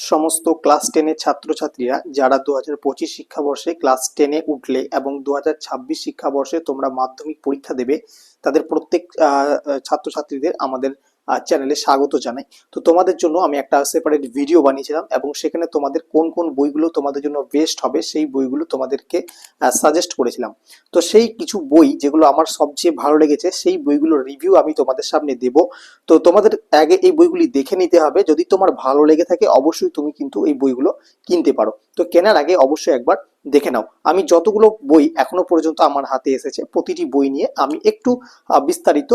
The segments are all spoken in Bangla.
সমস্ত ক্লাস টেনের ছাত্রছাত্রীরা যারা দু হাজার পঁচিশ শিক্ষাবর্ষে ক্লাস টেনে উঠলে এবং দু হাজার ছাব্বিশ শিক্ষাবর্ষে তোমরা মাধ্যমিক পরীক্ষা দেবে, তাদের প্রত্যেক ছাত্রছাত্রীদের আমাদের চ্যানেলে স্বাগত জানাই। তো তোমাদের জন্য আমি একটা সেপারেট ভিডিও বানিয়েছিলাম এবং সেখানে তোমাদের কোন কোন বইগুলো তোমাদের জন্য বেস্ট হবে সেই বইগুলো তোমাদেরকে সাজেস্ট করেছিলাম। তো সেই কিছু বই যেগুলো আমার সবচেয়ে ভালো লেগেছে, সেই বইগুলোর রিভিউ আমি তোমাদের সামনে দেব। তো তোমাদের আগে এই বইগুলি দেখে নিতে হবে। যদি তোমার ভালো লেগে থাকে, অবশ্যই তুমি কিন্তু এই বইগুলো কিনতে পারো। তো কেনার আগে অবশ্যই একবার দেখে নাও। আমি যতগুলো বই এখনও পর্যন্ত আমার হাতে এসেছে, প্রতিটি বই নিয়ে আমি একটু বিস্তারিত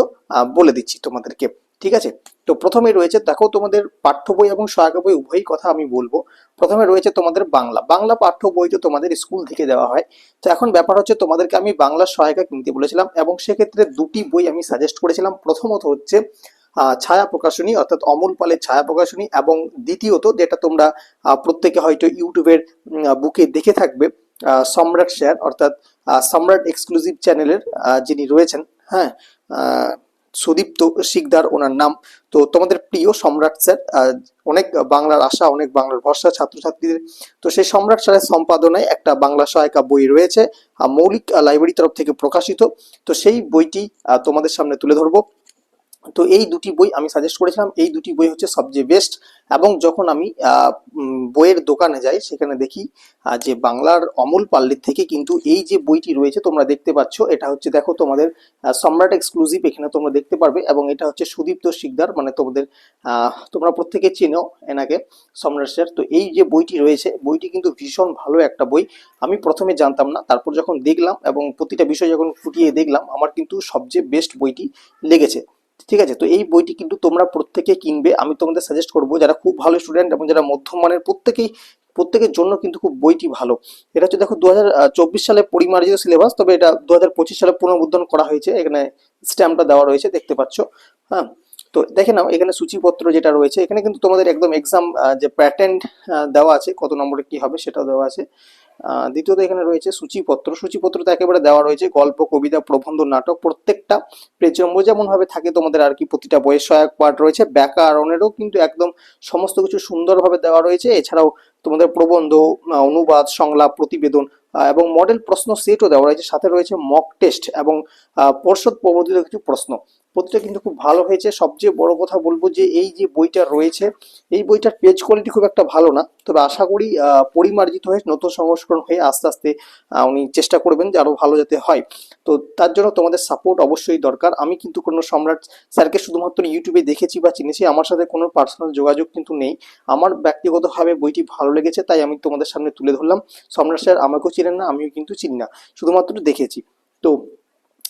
বলে দিচ্ছি তোমাদেরকে। ঠিক আছে? তো প্রথমে রয়েছে, দেখো তোমাদের পাঠ্য বই এবং সহায়ক বই, উভয়ই কথা আমি বলব। প্রথমে রয়েছে তোমাদের বাংলা। বাংলা পাঠ্য বই তো তোমাদের স্কুল থেকে দেওয়া হয়। তো এখন ব্যাপার হচ্ছে তোমাদেরকে আমি বাংলা সহায়িকা কিনতে বলেছিলাম এবং সেক্ষেত্রে দুটি বই আমি সাজেস্ট করেছিলাম। প্রথমত হচ্ছে ছায়া প্রকাশনী, অর্থাৎ অমল পালের ছায়া প্রকাশনী এবং দ্বিতীয়ত যেটা তোমরা প্রত্যেকে হয়তো ইউটিউবের বুকে দেখে থাকবে সম্রাট শেয়ার অর্থাৎ সম্রাট এক্সক্লুসিভ চ্যানেলের যিনি রয়েছেন হ্যাঁ সুদীপ্ত শিকদার ওনার নাম। তো তোমাদের প্রিয় সম্রাট স্যার অনেক বাংলার আশা, অনেক বাংলার ভরসা ছাত্রছাত্রীদের। তো সেই সম্রাট স্যারের সম্পাদনায় একটা বাংলা সহায়িকা বই রয়েছে মৌলিক লাইব্রেরি তরফ থেকে প্রকাশিত। তো সেই বইটি তোমাদের সামনে তুলে ধরবো। তো এই দুটি বই আমি সাজেস্ট করেছিলাম। এই দুটি বই হচ্ছে সবচেয়ে বেস্ট এবং যখন আমি বইয়ের দোকানে যাই, সেখানে দেখি যে বাংলার অমল পাল্লির থেকে কিন্তু এই যে বইটি রয়েছে তোমরা দেখতে পাচ্ছ, এটা হচ্ছে দেখো তোমাদের সম্রাট এক্সক্লুসিভ এখানে তোমরা দেখতে পারবে এবং এটা হচ্ছে সুদীপ্ত শিকদার মানে তোমাদের তোমরা প্রত্যেকে চেনো এনাকে, সম্রাট স্যার। তো এই যে বইটি রয়েছে, বইটি কিন্তু ভীষণ ভালো একটা বই। আমি প্রথমে জানতাম না, তারপর যখন দেখলাম এবং প্রতিটা বিষয় যখন ফুটিয়ে দেখলাম, আমার কিন্তু সবচেয়ে বেস্ট বইটি লেগেছে। ঠিক আছে? তো এই বইটি কিন্তু তোমরা প্রত্যেকে কিনবে। আমি তোমাদের সাজেস্ট করব যারা খুব ভালো স্টুডেন্ট এবং যারা মধ্যম মানের প্রত্যেকেই, প্রত্যেকের জন্য কিন্তু খুব বইটি ভালো। এটা হচ্ছে দেখো দু হাজার চব্বিশ সালে পরিমার্জিত সিলেবাস তবে এটা দু হাজার পঁচিশ সালে পুনর্মুদ্রণ করা হয়েছে। এখানে স্ট্যাম্পটা দেওয়া রয়েছে, দেখতে পাচ্ছ। হ্যাঁ? তো দেখে নাও, এখানে সূচিপত্র যেটা রয়েছে, এখানে কিন্তু তোমাদের একদম এক্সাম যে প্যাটার্ন দেওয়া আছে, কত নম্বরে কি হবে সেটাও দেওয়া আছে। দ্বিতীয়ত এখানে রয়েছে সূচিপত্র। সূচিপত্রতে একেবারে দেওয়া রয়েছে গল্প, কবিতা, প্রবন্ধ, নাটক প্রত্যেকটা পেজম্ব যেমন ভাবে থাকে তোমাদের আর কি প্রতিটা বইয়ের সহায়ক পাঠ রয়েছে। ব্যাকরণেরও কিন্তু একদম সমস্ত কিছু সুন্দরভাবে দেওয়া রয়েছে। এছাড়াও তোমাদের প্রবন্ধ অনুবাদ, সংলাপ, প্রতিবেদন এবং মডেল প্রশ্ন সেটও দেওয়া রয়েছে। সাথে রয়েছে মক টেস্ট এবং পর্ষদ প্রবর্তিত কিছু প্রশ্ন। প্রতিটা কিন্তু খুব ভালো হয়েছে। সবচেয়ে বড় কথা বলব যে, এই যে বইটা রয়েছে, এই বইটার পেজ কোয়ালিটি খুব একটা ভালো না। তবে আশা করি পরিমার্জিত হয়ে নতুন সংস্করণ হয়ে আস্তে আস্তে উনি চেষ্টা করবেন যে আরও ভালো যাতে হয়। তো তার জন্য তোমাদের সাপোর্ট অবশ্যই দরকার। আমি কিন্তু কোনো সম্রাট স্যারকে শুধুমাত্র ইউটিউবে দেখেছি বা চিনেছি, আমার সাথে কোনো পার্সোনাল যোগাযোগ কিন্তু নেই। আমার ব্যক্তিগতভাবে বইটি ভালো লেগেছে, তাই আমি তোমাদের সামনে তুলে ধরলাম। সম্রাট স্যার আমাকেও চিনেন না, আমিও কিন্তু চিনি না, শুধুমাত্র দেখেছি। তো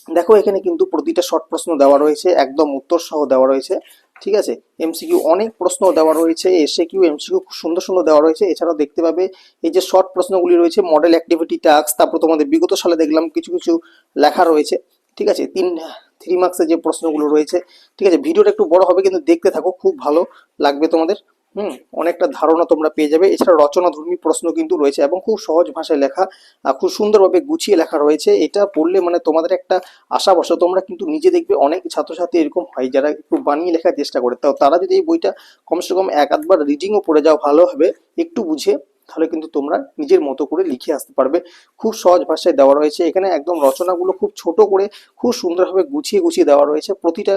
দেখো, এখানে কিন্তু প্রতিটা শর্ট প্রশ্ন দেওয়া রয়েছে, একদম উত্তর সহ দেওয়া রয়েছে, ঠিক আছে? এমসিকিউ অনেক প্রশ্ন দেওয়া রয়েছে এসে কিউ এমসিকিউ খুব সুন্দর সুন্দর দেওয়া রয়েছে, এছাড়াও দেখতে পাবে এই যে শর্ট প্রশ্নগুলি রয়েছে মডেল অ্যাক্টিভিটি টাস্ক তারপর তোমাদের বিগত সালে দেখলাম কিছু কিছু লেখা রয়েছে, ঠিক আছে? তিন থ্রি মার্কসের যে প্রশ্নগুলো রয়েছে, ঠিক আছে? ভিডিওটা একটু বড় হবে, কিন্তু দেখতে থাকো, খুব ভালো লাগবে তোমাদের। হুম, অনেকটা ধারণা তোমরা পেয়ে যাবে। এছাড়া রচনাধর্মী প্রশ্ন কিন্তু রয়েছে এবং খুব সহজ ভাষায় লেখা খুব সুন্দরভাবে গুছিয়ে লেখা রয়েছে। এটা পড়লে মানে তোমাদের একটা আশা বসা তোমরা কিন্তু নিজে দেখবে অনেক ছাত্রছাত্রী এরকম হয় যারা একটু বানিয়ে লেখার চেষ্টা করে। তো তারা যদি এই বইটা কমসে কম এক আধবার রিডিংও পড়ে যাও, ভালো হবে। একটু বুঝে তাহলে কিন্তু তোমরা নিজের মতো করে লিখে আসতে পারবে। খুব সহজ ভাষায় দেওয়া রয়েছে। এখানে একদম রচনাগুলো খুব ছোট করে খুব সুন্দরভাবে গুছিয়ে গুছিয়ে দেওয়া রয়েছে। প্রতিটা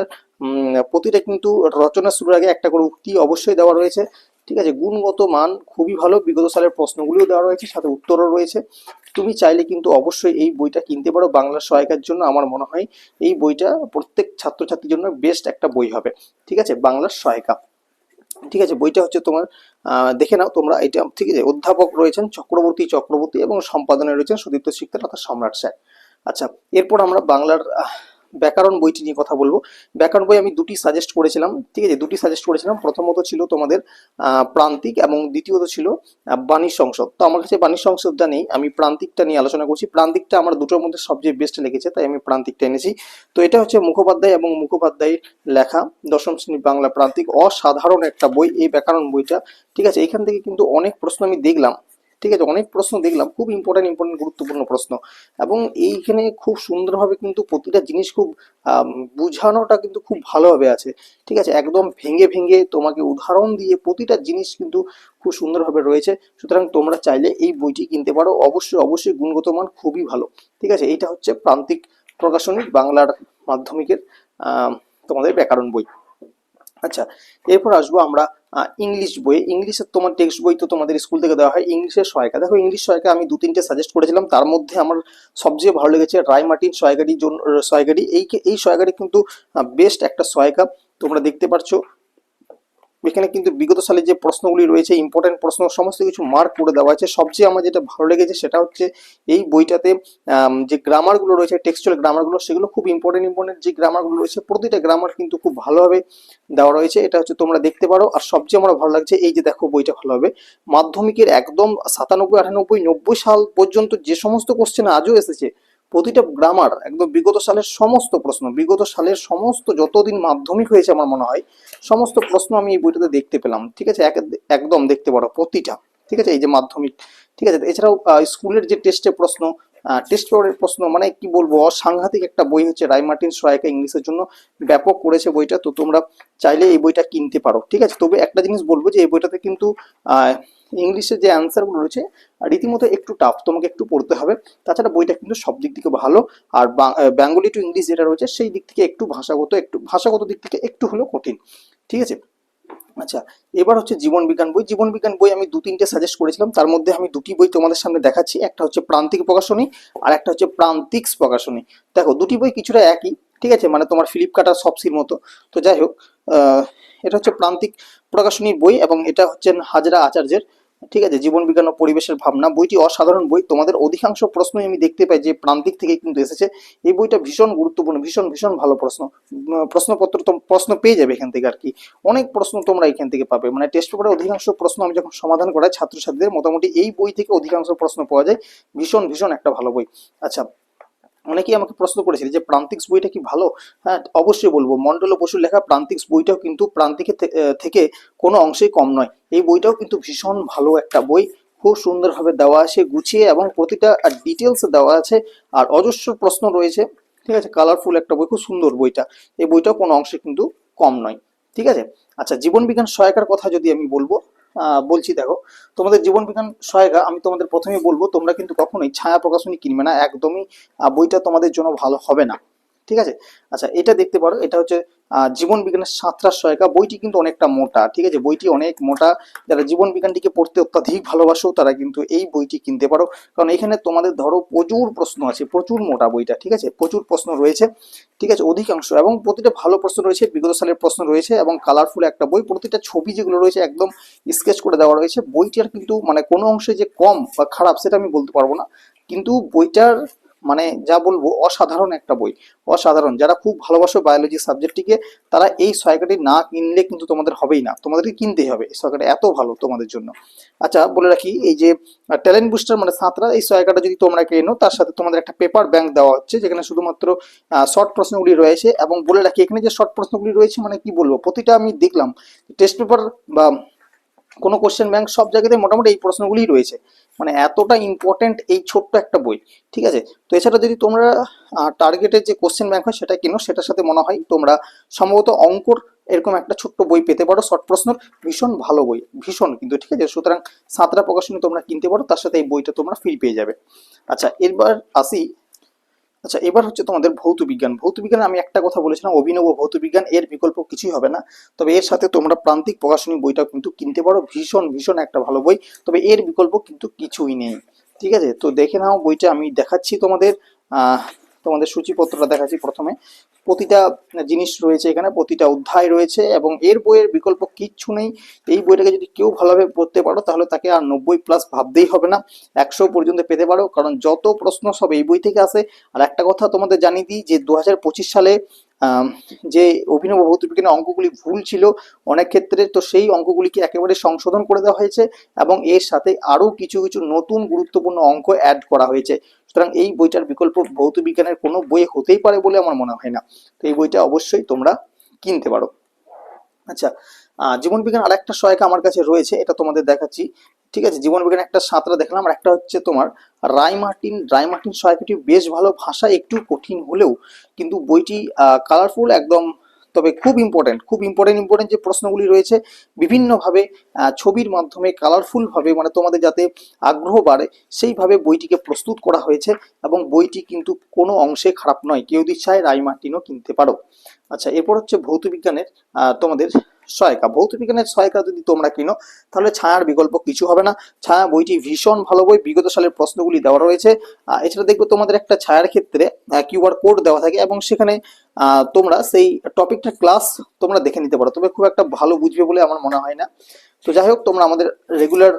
প্রতিটা কিন্তু রচনা শুরুর আগে একটা করে উক্তি অবশ্যই দেওয়া রয়েছে। ঠিক আছে? গুণগত মান খুবই ভালো। বিগত সালের প্রশ্নগুলিও দেওয়া রয়েছে, সাথে উত্তরও রয়েছে। তুমি চাইলে কিন্তু অবশ্যই এই বইটা কিনতে পারো বাংলা সহায়িকার জন্য। আমার মনে হয় এই বইটা প্রত্যেক ছাত্রছাত্রীর জন্য বেস্ট একটা বই হবে। ঠিক আছে? বাংলার সহায়িকা। ঠিক আছে, বইটা হচ্ছে তোমার দেখে নাও তোমরা এটা ঠিক আছে, অধ্যাপক রয়েছেন চক্রবর্তী চক্রবর্তী এবং সম্পাদনায় রয়েছেন সুদীপ্ত শিকদার অর্থাৎ সম্রাট স্যার। আচ্ছা এরপর আমরা বাংলার ব্যাকরণ বইটি নিয়ে কথা বলব। ব্যাকরণ বই আমি দুটি সাজেস্ট করেছিলাম, ঠিক আছে? দুটি সাজেস্ট করেছিলাম। প্রথমত ছিল তোমাদের প্রান্তিক এবং দ্বিতীয়ত ছিল বাণী সংসদ। তো আমার কাছে বাণী সংসদটা নেই, আমি প্রান্তিকটা নিয়ে আলোচনা করছি। প্রান্তিকটা আমার দুটোর মধ্যে সবচেয়ে বেস্ট লেগেছে, তাই আমি প্রান্তিকটা এনেছি। তো এটা হচ্ছে মুখোপাধ্যায় এবং মুখোপাধ্যায়ের লেখা, দশম শ্রেণি বাংলা প্রান্তিক। অসাধারণ একটা বই, এই ব্যাকরণ বইটা, ঠিক আছে? এখান থেকে কিন্তু অনেক প্রশ্ন আমি দেখলাম। ঠিক আছে অনেক প্রশ্ন দেখলাম, খুব ইম্পর্টেন্ট ইম্পর্টেন্ট গুরুত্বপূর্ণ প্রশ্ন। এবং এইখানে খুব সুন্দরভাবে কিন্তু প্রতিটা জিনিস খুব বুঝানোটা কিন্তু খুব ভালোভাবে আছে। ঠিক আছে, একদম ভেঙে ভেঙে তোমাকে উদাহরণ দিয়ে প্রতিটা জিনিস কিন্তু খুব সুন্দরভাবে রয়েছে। সুতরাং তোমরা চাইলে এই বইটি কিনতে পারো। অবশ্যই অবশ্যই গুণগত মান খুবই ভালো। ঠিক আছে এটা হচ্ছে প্রান্তিক প্রকাশনী বাংলার মাধ্যমিকের তোমাদের ব্যাকরণ বই। আচ্ছা এরপর আসব আমরা ইংলিশ বই। ইংলিশের তোমার টেক্সট বই তো তোমাদের স্কুল থেকে দেওয়া হয় ইংলিশের সহায়িকা। দেখো ইংলিশ সহায়িকা আমি দু তিনটে সাজেস্ট করেছিলাম। তার মধ্যে আমার সবচেয়ে ভালো লেগেছে রায় মার্টিন সহায়িকাটির জন্য সহায়িকাটি। এই এই সহায়িকাটি কিন্তু বেস্ট একটা সহায়িকা। তোমরা দেখতে পাচ্ছ এখানে কিন্তু বিগত সালে যে প্রশ্নগুলি রয়েছে ইম্পর্টেন্ট প্রশ্ন, সমস্ত কিছু মার্ক করে দেওয়া আছে। সবচেয়ে আমার যেটা ভালো লেগেছে সেটা হচ্ছে এই বইটাতে যে গ্রামারগুলো রয়েছে টেক্সচুয়াল গ্রামারগুলো সেগুলো খুব ইম্পর্টেন্ট ইম্পর্টেন্ট যে গ্রামারগুলো রয়েছে, প্রতিটা গ্রামার কিন্তু খুব ভালোভাবে দেওয়া রয়েছে। এটা হচ্ছে তোমরা দেখতে পারো। আর সবচেয়ে আমার ভালো লাগছে এই যে দেখো বইটা ভালোভাবে। মাধ্যমিকের একদম সাতানব্বই, আটানব্বই, নব্বই সাল পর্যন্ত যে সমস্ত কোশ্চেন আজও এসেছে প্রতিটা গ্রামার একদম বিগত সালের সমস্ত প্রশ্ন, বিগত সালের সমস্ত যতদিন মাধ্যমিক হয়েছে আমার মনে হয়, সমস্ত প্রশ্ন আমি এই বইটাতে দেখতে পেলাম, ঠিক আছে? এক- একদম দেখতে পারো প্রতিটা, ঠিক আছে? এই যে মাধ্যমিক, ঠিক আছে? এছাড়াও স্কুলের যে টেস্টের প্রশ্ন টেস্ট পেপারের প্রশ্ন মানে কি বলব, অসাংঘাতিক একটা বই হচ্ছে রায় মার্টিন সহায়িকা ইংলিশের জন্য ব্যাপক করেছে বইটা, তো তোমরা চাইলে এই বইটা কিনতে পারো, ঠিক আছে? তবে একটা জিনিস বলব যে, এই বইটাতে কিন্তু আহ, ইংলিশের যে অ্যান্সারগুলো রয়েছে রীতিমতো একটু টাফ তোমাকে একটু পড়তে হবে। তাছাড়া বইটা কিন্তু সব দিক থেকে ভালো। আর বেঙ্গলি টু ইংলিশ যেটা রয়েছে সেই দিক থেকে একটু ভাষাগত একটু ভাষাগত দিক থেকে একটু হলেও কঠিন। ঠিক আছে? আচ্ছা এবার হচ্ছে জীবন বিজ্ঞান বই। জীবন বিজ্ঞান বই আমি দু তিনটে সাজেস্ট করেছিলাম। তার মধ্যে আমি দুটি বই তোমাদের সামনে দেখাচ্ছি। একটা হচ্ছে প্রান্তিক প্রকাশনী আর একটা হচ্ছে প্রান্তিক্স প্রকাশনী। দেখো দুটি বই কিছুটা একই। ঠিক আছে? মানে তোমার ফ্লিপকার্ট আর সবসির মতো। তো যাই হোক এটা হচ্ছে প্রান্তিক প্রকাশনীর বই এবং এটা হচ্ছে হাজরা আচার্যের ঠিক আছে? জীবন বিজ্ঞান ও পরিবেশের ভাবনা। বইটি অসাধারণ বই। তোমাদের অধিকাংশ প্রশ্নই আমি দেখতে পাই যে প্রান্তিক থেকে কিন্তু এসেছে। এই বইটা ভীষণ গুরুত্বপূর্ণ, ভীষণ ভীষণ ভালো প্রশ্ন। প্রশ্নপত্র তো প্রশ্ন পেয়ে যাবে এখান থেকে আর কি। অনেক প্রশ্ন তোমরা এখান থেকে পাবে। মানে টেস্ট পেপারে অধিকাংশ প্রশ্ন আমি যখন সমাধান করাই, ছাত্রছাত্রীদের, মোটামুটি এই বই থেকে অধিকাংশ প্রশ্ন পাওয়া যায়। ভীষণ ভীষণ একটা ভালো বই। আচ্ছা অনেকেই আমাকে প্রশ্ন করেছিল যে প্রান্তিক্স বইটা কি ভালো? হ্যাঁ অবশ্যই বলব। মন্ডল বসুর লেখা প্রান্তিক্স বইটাও কিন্তু প্রান্তিকের থেকে কোনো অংশেই কম নয়। এই বইটাও কিন্তু ভীষণ ভালো একটা বই। খুব সুন্দরভাবে দেওয়া আছে, গুছিয়ে এবং প্রতিটা ডিটেলস দেওয়া আছে। আর অজস্র প্রশ্ন রয়েছে, ঠিক আছে? কালারফুল একটা বই, খুব সুন্দর বইটা। এই বইটাও কোনো অংশে কিন্তু কম নয়, ঠিক আছে? আচ্ছা জীবন বিজ্ঞান সহায়কার কথা যদি আমি বলব বলছি দেখো, তোমাদের জীবন বিজ্ঞান সহায়িকা, আমি তোমাদের প্রথমেই বলব, তোমরা কিন্তু কখনোই ছায়া প্রকাশনী কিনবে না, একদমই বইটা তোমাদের জন্য ভালো হবে না। ঠিক আছে? আচ্ছা এটা দেখতে পারো, এটা হচ্ছে জীবন বিজ্ঞানের সাঁতরার সহায়িকা বইটি কিন্তু অনেকটা মোটা, ঠিক আছে? বইটি অনেক মোটা। যারা জীবন বিজ্ঞানটিকে পড়তে অত্যাধিক ভালোবাসো, তারা কিন্তু এই বইটি কিনতে পারো। কারণ এখানে তোমাদের ধরো প্রচুর প্রশ্ন আছে, প্রচুর মোটা বইটা, ঠিক আছে? প্রচুর প্রশ্ন রয়েছে, ঠিক আছে? অধিকাংশ, এবং প্রতিটা ভালো প্রশ্ন রয়েছে, বিগত সালের প্রশ্ন রয়েছে, এবং কালারফুল একটা বই, প্রতিটা ছবি যেগুলো রয়েছে একদম স্কেচ করে দেওয়া রয়েছে, বইটার কিন্তু মানে কোনো অংশে যে কম বা খারাপ, সেটা আমি বলতে পারব না। কিন্তু বইটার মানে যা বলব, অসাধারণ একটা বই। অসাধারণ। যারা খুব ভালোবাসো বায়োলজি সাবজেক্টটিকে তারা এই সহায়িকাটি না কিনলে কিন্তু তোমাদের হবেই না। তোমাদেরকে কিনতেই হবে। এই সহায়িকাটা এত ভালো তোমাদের জন্য। আচ্ছা বলে রাখি, এই যে ট্যালেন্ট বুস্টার মানে সাঁতরা, এই সহায়িকাটা যদি তোমরা কেনো, তার সাথে তোমাদের একটা পেপার ব্যাংক দেওয়া হচ্ছে, যেখানে শুধুমাত্র শর্ট প্রশ্নগুলি রয়েছে। এবং বলে রাখি, এখানে যে শর্ট প্রশ্নগুলি রয়েছে মানে কি বলব, প্রতিটা আমি দেখলাম। টেস্ট পেপার বা কোনো কোশ্চেন ব্যাংক সব জায়গাতে মোটামুটি এই প্রশ্নগুলিই রয়েছে। মানে এতটা ইম্পর্টেন্ট এই ছোট্ট একটা বই, ঠিক আছে? তো এছাড়া যদি তোমরা টার্গেটের যে কোশ্চেন ব্যাংক হয় সেটা কিনো, সেটার সাথে মনে হয় তোমরা সম্ভবত অঙ্কর এরকম একটা ছোট্ট বই পেতে পারো, শর্ট প্রশ্নের, ভীষণ ভালো বই, ভীষণ কিন্তু, ঠিক আছে? সুতরাং সাঁতরা প্রকাশনী তোমরা কিনতে পারো, তার সাথে এই বইটা তোমরা ফ্রি পেয়ে যাবে। আচ্ছা এরবার আসি আচ্ছা এবার হচ্ছে তোমাদের ভৌত বিজ্ঞান। ভৌত বিজ্ঞানে আমি একটা কথা বলেছিলাম, অভিনব ভৌত বিজ্ঞান, এর বিকল্প কিছুই হবে না। তবে এর সাথে তোমরা প্রান্তিক প্রকাশনী বইটা কিন্তু কিনতে পারো, ভীষণ ভীষণ একটা ভালো বই। তবে এর বিকল্প কিন্তু কিছুই নেই। ঠিক আছে? তো দেখে নাও বইটা, আমি দেখাচ্ছি তোমাদের। তোমাদের সূচিপত্রটা দেখাচ্ছি প্রথমে। প্রতিটা জিনিস রয়েছে এখানে, প্রতিটা অধ্যায় রয়েছে এবং এর বইয়ের বিকল্প কিচ্ছু নেই। এই বইটাকে যদি কেউ ভালোভাবে পড়তে পারো, তাহলে তাকে আর নব্বই প্লাস ভাবতেই হবে না। একশো পর্যন্ত পেতে পারো, কারণ যত প্রশ্ন সব এই বই থেকে আসে। আর একটা কথা তোমাদের জানিয়ে দিই যে দু হাজার পঁচিশ সালে যে অভিনব ভৌত বিজ্ঞানের অঙ্কগুলি ভুল ছিল, অনেক ক্ষেত্রে তো সেই অঙ্কগুলিকে একেবারে সংশোধন করে দেওয়া হয়েছে এবং এর সাথে আরও কিছু কিছু নতুন গুরুত্বপূর্ণ অঙ্ক অ্যাড করা হয়েছে। সুতরাং এই বইটার বিকল্প ভৌত বিজ্ঞানের কোনো বই হতেই পারে বলে আমার মনে হয় না। তো এই বইটা অবশ্যই তোমরা কিনতে পারো। আচ্ছা জীবন বিজ্ঞান আরেকটা সহায়িকা আমার কাছে রয়েছে, এটা তোমাদের দেখাচ্ছি। ঠিক আছে জীবন বিজ্ঞানের একটা সাঁতরা দেখলাম, আর একটা হচ্ছে তোমার রায় মার্টিন রায় মার্টিন সহায়কটি বেশ ভালো ভাষা একটু কঠিন হলেও কিন্তু বইটি কালারফুল একদম তবে খুব ইম্পর্টেন্ট খুব ইম্পর্টেন্ট ইম্পর্টেন্ট যে প্রশ্নগুলি রয়েছে, বিভিন্নভাবে ছবির মাধ্যমে কালারফুলভাবে মানে তোমাদের যাতে আগ্রহ বাড়ে, সেইভাবে বইটিকে প্রস্তুত করা হয়েছে এবং বইটি কিন্তু কোনো অংশে খারাপ নয়। কেউ যদি চায় রায় মার্টিনও কিনতে পারো। আচ্ছা এরপর হচ্ছে ভৌতবিজ্ঞানের তোমাদের সহায়িকা ভৌত বিজ্ঞানের সহায়িকা যদি তোমরা কিনো, তাহলে ছায়ার বিকল্প কিছু হবে না। ছায়া বইটি ভীষণ ভালো বই, বিগত সালের প্রশ্নগুলি দেওয়া রয়েছে। এছাড়া দেখবে তোমাদের একটা ছায়ার ক্ষেত্রে কিউআর কোড দেওয়া থাকে এবং সেখানে তোমরা সেই টপিকটার ক্লাস তোমরা দেখে নিতে পারো। তবে খুব একটা ভালো বুঝবে বলে আমার মনে হয় না। তো যাই হোক, তোমরা আমাদের রেগুলার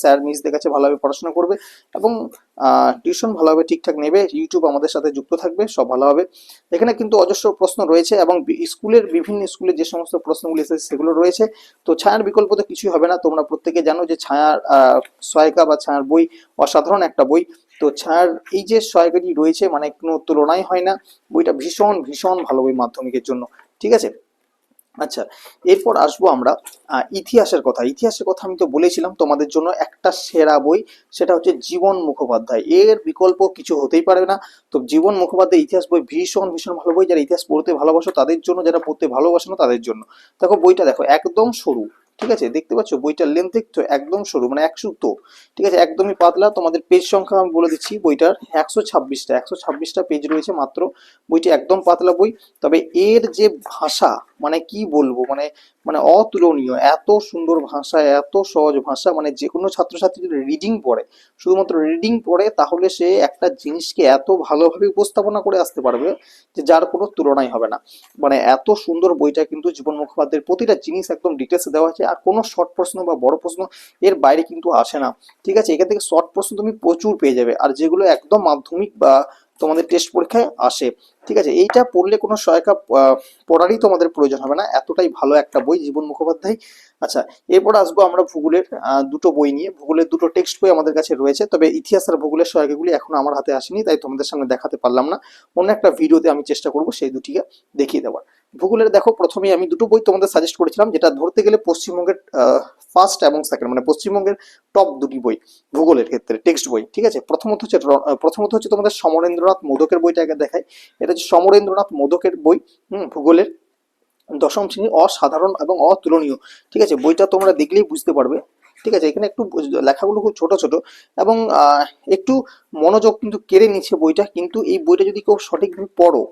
স্যার, মিসদের কাছে ভালোভাবে পড়াশোনা করবে এবং টিউশন ভালোভাবে ঠিকঠাক নেবে, ইউটিউব আমাদের সাথে যুক্ত থাকবে, সব ভালোভাবে। এখানে কিন্তু অজস্র প্রশ্ন রয়েছে এবং স্কুলের বিভিন্ন স্কুলে যে সমস্ত প্রশ্নগুলি এসেছে সেগুলো রয়েছে। তো ছায়ার বিকল্প তো কিছুই হবে না, তোমরা প্রত্যেকে জানো যে ছায়ার সহায়িকা বা ছায়ার বই অসাধারণ একটা বই। তো ছায়ার এই যে সহায়িকাটি রয়েছে মানে কোনো তুলনাই হয় না। বইটা ভীষণ ভীষণ ভালো বই মাধ্যমিকের জন্য। ঠিক আছে? আচ্ছা এরপর আসব আমরা ইতিহাসের কথা। ইতিহাসের কথা আমি তো বলেছিলাম, তোমাদের জন্য একটা সেরা বই, সেটা হচ্ছে জীবন মুখোপাধ্যায়। এর বিকল্প কিছু হতেই পারবে না। তো জীবন মুখোপাধ্যায় ইতিহাস বই ভীষণ ভীষণ ভালো বই। যারা ইতিহাস পড়তে ভালোবাসো, তাদের জন্য, যারা পড়তে ভালোবাসে না, তাদের জন্য। দেখো, বইটা দেখো, একদম সরু ঠিক আছে? দেখতে পাচ্ছ, বইটার লেন্থ দেখছ একদম সরু মানে একশো তো। ঠিক আছে? একদমই পাতলা, তোমাদের পেজ সংখ্যা আমি বলে দিচ্ছি, বইটার একশো ছাব্বিশটা একশো ছাব্বিশটা পেজ রয়েছে মাত্র। বইটি একদম পাতলা বই, তবে এর যে ভাষা মানে কি বলব মানে মানে অতুলনীয়, এত সুন্দর ভাষা, এত সহজ ভাষা মানে যে কোনো ছাত্রছাত্রী যদি রিডিং পড়ে, শুধুমাত্র রিডিং পড়ে, তাহলে সে একটা জিনিসকে এত ভালোভাবে উপস্থাপনা করে আসতে পারবে যে যার কোনো তুলনাই হবে না। মানে এত সুন্দর বইটা কিন্তু জীবন মুখোপাধ্যায়ের প্রতিটা জিনিস একদম ডিটেলসে দেওয়া আছে, আর কোনো শর্ট প্রশ্ন বা বড় প্রশ্ন এর বাইরে কিন্তু আসে না। ঠিক আছে? এখান থেকে শর্ট প্রশ্ন তুমি প্রচুর পেয়ে যাবে, আর যেগুলো একদম মাধ্যমিক বা তোমাদের টেস্ট পরীক্ষায় আসে। ঠিক আছে, এইটা পড়লে কোনো সহায়িকা পড়ারই তোমাদের প্রয়োজন হবে না। এতটাই ভালো একটা বই, জীবন মুখোপাধ্যায়। আচ্ছা এরপর আসব আমরা ভূগোলের দুটো বই নিয়ে। ভূগোলের দুটো টেক্সট বই আমাদের কাছে রয়েছে, তবে ইতিহাস আর ভূগোলের সহায়িকাগুলি এখনও আমার হাতে আসেনি, তাই তোমাদের সামনে দেখাতে পারলাম না। অন্য একটা ভিডিওতে আমি চেষ্টা করব সেই দুটিকে দেখিয়ে দেওয়ার। ভূগোলের দেখো, প্রথমেই আমি দুটো বই তোমাদের সাজেস্ট করেছিলাম, যেটা ধরতে গেলে পশ্চিমবঙ্গের ফার্স্ট এবং সেকেন্ড মানে পশ্চিমবঙ্গের টপ দুটি বই, ভূগোলের ক্ষেত্রে টেক্সট বই, ঠিক আছে? প্রথমত হচ্ছে প্রথমত হচ্ছে তোমাদের সমরেন্দ্রনাথ মোদকের বইটা আগে দেখায় এটা হচ্ছে সমরেন্দ্রনাথ মোদকের বই, হুম, ভূগোলের দশম শ্রেণি, অসাধারণ এবং অতুলনীয়, ঠিক আছে? বইটা তোমরা দেখলেই বুঝতে পারবে। ঠিক আছে, এখানে একটু লেখাগুলো খুব ছোট ছোট এবং একটু মনোযোগ কিন্তু কেড়ে নিচ্ছে বইটা, কিন্তু এই বইটা যদি কেউ সঠিকভাবে পড়ো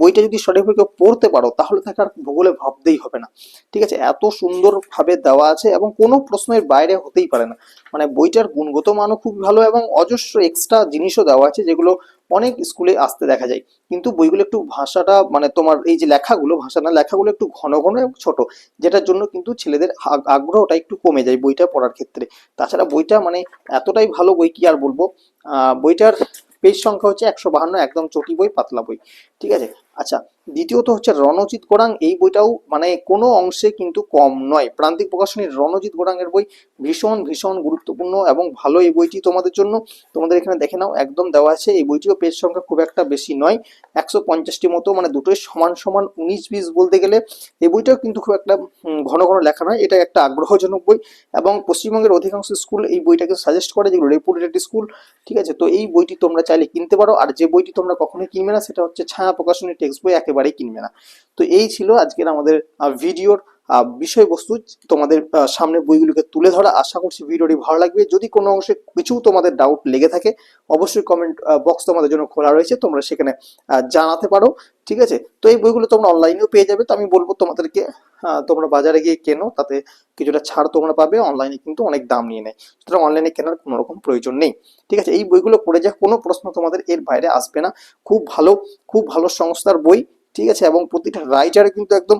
বইটা যদি সঠিকভাবে কেউ পড়তে পারো, তাহলে তাকে আর ভূগোলে ভাবতেই হবে না। ঠিক আছে, এত সুন্দরভাবে দেওয়া আছে এবং কোনো প্রশ্নের বাইরে হতেই পারে না। মানে বইটার গুণগত মানও খুব ভালো এবং অজস্র এক্সট্রা জিনিসও দেওয়া আছে যেগুলো অনেক স্কুলে আসতে দেখা যায়। কিন্তু বইগুলো একটু ভাষাটা মানে তোমার এই যে লেখাগুলো, ভাষা না, লেখাগুলো একটু ঘন ঘন এবং ছোট, যেটার জন্য কিন্তু ছেলেদের আগ- আগ্রহটা একটু কমে যায় বইটা পড়ার ক্ষেত্রে। তাছাড়া বইটা মানে এতটাই ভালো বই কি আর বলব? বইটার পেজ সংখ্যা হচ্ছে একশো বাহান্ন, একদম চটি বই, পাতলা বই। ঠিক আছে? আচ্ছা দ্বিতীয়ত হচ্ছে রণজিৎ গোড়াং এই বইটাও মানে কোনো অংশে কিন্তু কম নয়। প্রান্তিক প্রকাশনীর রণজিৎ গোড়াংয়ের বই ভীষণ ভীষণ গুরুত্বপূর্ণ এবং ভালো এই বইটি তোমাদের জন্য। তোমাদের এখানে দেখে নাও, একদম দেওয়া আছে। এই বইটিও পেজ সংখ্যা খুব একটা বেশি নয়, একশো পঞ্চাশটি মতো মানে দুটোই সমান সমান উনিশ বিশ বলতে গেলে। এই বইটাও কিন্তু খুব একটা ঘন ঘন লেখা নয়, এটা একটা আগ্রহজনক বই এবং পশ্চিমবঙ্গের অধিকাংশ স্কুল এই বইটাকে সাজেস্ট করে যেগুলো রেপুটেড স্কুল ঠিক আছে? তো এই বইটি তোমরা চাইলে কিনতে পারো। আর যে বইটি তোমরা কখনোই কিনবে না, সেটা হচ্ছে ছায়া প্রকাশনী টেক্সট বই একেবারেই কিনবে না। তো এই ছিল আজকের আমাদের ভিডিওর বিষয়বস্তু তোমাদের সামনে বইগুলোকে তুলে ধরা। আশা করছি ভিডিওটি ভালো লাগবে। যদি কোনো অংশে কিছু তোমাদের ডাউট লেগে থাকে, অবশ্যই কমেন্ট বক্স তোমাদের জন্য খোলা রয়েছে। তোমরা সেখানে জানাতে পারো। ঠিক আছে? তো এই বইগুলো তোমরা অনলাইনেও পেয়ে যাবে। তো আমি বলব তোমাদেরকে তোমরা বাজারে গিয়ে কেনো, তাতে কিছুটা ছাড় তোমরা পাবে। অনলাইনে কিন্তু অনেক দাম নিয়ে নেয়। সুতরাং অনলাইনে কেনার কোনো রকম প্রয়োজন নেই। ঠিক আছে? এই বইগুলো পড়ে যা কোনো প্রশ্ন তোমাদের এর বাইরে আসবে না। খুব ভালো খুব ভালো সংস্থার বই। ঠিক আছে? এবং প্রতিটা রাইটার কিন্তু একদম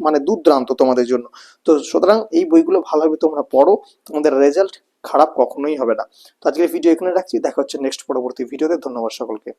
মানে দুর্দ্রান্ত তোমাদের জন্য। তো সুতরাং এই বইগুলো ভালোভাবে তোমরা পড়ো, তোমাদের রেজাল্ট খারাপ কখনোই হবে না। তো আজকের ভিডিও এখানে রাখছি। দেখা হচ্ছে নেক্সট পরবর্তী ভিডিওতে ধন্যবাদ সকলকে।